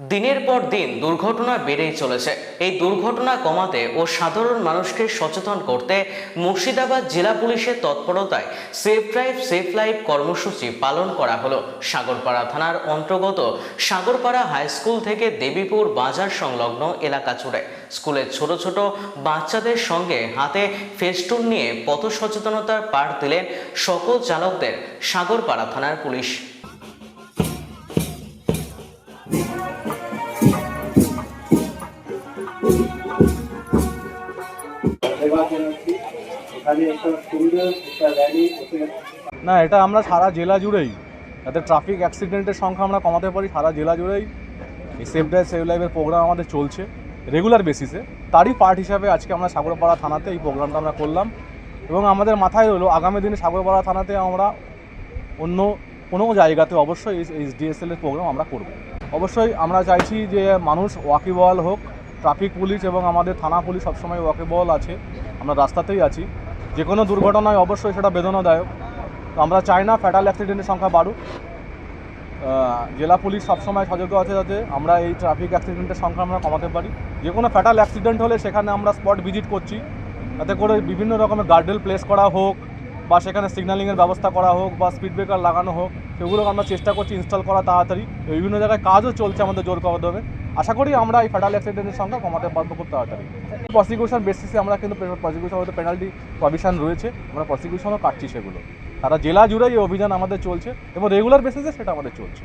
দিনের পর দিন দুর্ঘটনা বেড়েই চলেছে। এই দুর্ঘটনা কমাতে ও সাধারণ মানুষকে সচেতন করতে মুর্শিদাবাদ জেলা পুলিশের তৎপরতায় সেফ ড্রাইভ, সেফ লাইফ কর্মসূচি পালন করা হলো। সাগরপাড়া থানার অন্তর্গত সাগরপাড়া হাই স্কুল থেকে দেবীপুর বাজার সংলগ্ন এলাকা জুড়ে। স্কুলের ছোট ছোট বাচ্চাদের সঙ্গে হাতে ফেস্টুন নিয়ে পথ সচেতনতার পাঠ দিলেন সকল চালকদের সাগরপাড়া থানার পুলিশ। না, এটা আমরা সারা জেলা জুড়েই। যাতে ট্রাফিক অ্যাক্সিডেন্টের সংখ্যা আমরা কমাতে পারি সারা জেলা জুড়েই। এই সেফ ড্রাইভ সেভ লাইফের প্রোগ্রাম আমাদের চলছে রেগুলার বেসিসে তারই পার্ট হিসাবে আজকে আমরা সাগরপাড়া থানাতে এই প্রোগ্রামটা আমরা করলাম। এবং আমাদের মাথায় হলো আগামী দিনে সাগরপাড়া থানাতে আমরা অন্য কোনো জায়গাতে অবশ্যই এইচ ডিএসএল এর প্রোগ্রাম আমরা করব। অবশ্যই আমরা চাইছি যে মানুষ ওয়াকিবহাল হোক ট্রাফিক পুলিশ এবং আমাদের থানা পুলিশ সবসময় ওয়াকিবহাল আছে। আমরা রাস্তাতেই আছি। যে কোনো দুর্ঘটনায় অবশ্যই সেটা বেদনাদায়ক। তো আমরা চাই না ফ্যাটাল অ্যাক্সিডেন্টের সংখ্যা বাড়ুক। জেলা পুলিশ সবসময় সজাগ আছে যাতে আমরা এই ট্রাফিক অ্যাক্সিডেন্টের সংখ্যা আমরা কমাতে পারি। যে কোনো ফ্যাটাল অ্যাক্সিডেন্ট হলে সেখানে আমরা স্পট ভিজিট করছি। যাতে করে বিভিন্ন রকমের গার্ডেল প্লেস করা হোক বা সেখানে সিগন্যালিংয়ের ব্যবস্থা করা হোক বা স্পিড ব্রেকার লাগানো হোক সেগুলো আমরা চেষ্টা করছি ইনস্টল করা তাড়াতাড়ি। বিভিন্ন জায়গায় কাজও চলছে আমাদের জোর কদমে। আশা করি আমরা এই ফেডারেল অ্যাক্সিডেন্টের সংখ্যা কমাতে পারব খুব তাড়াতাড়ি। প্রসিকিউশন বেসিসে আমরা কিন্তু প্রসিকিউশন হয়তো পেনাল্টি প্রভিশন রয়েছে, আমরা প্রসিকিউশনও কাটছি সেগুলো। তারা জেলা জুড়ে এই অভিযান আমাদের চলছে এবং রেগুলার বেসিসে সেটা আমাদের চলছে।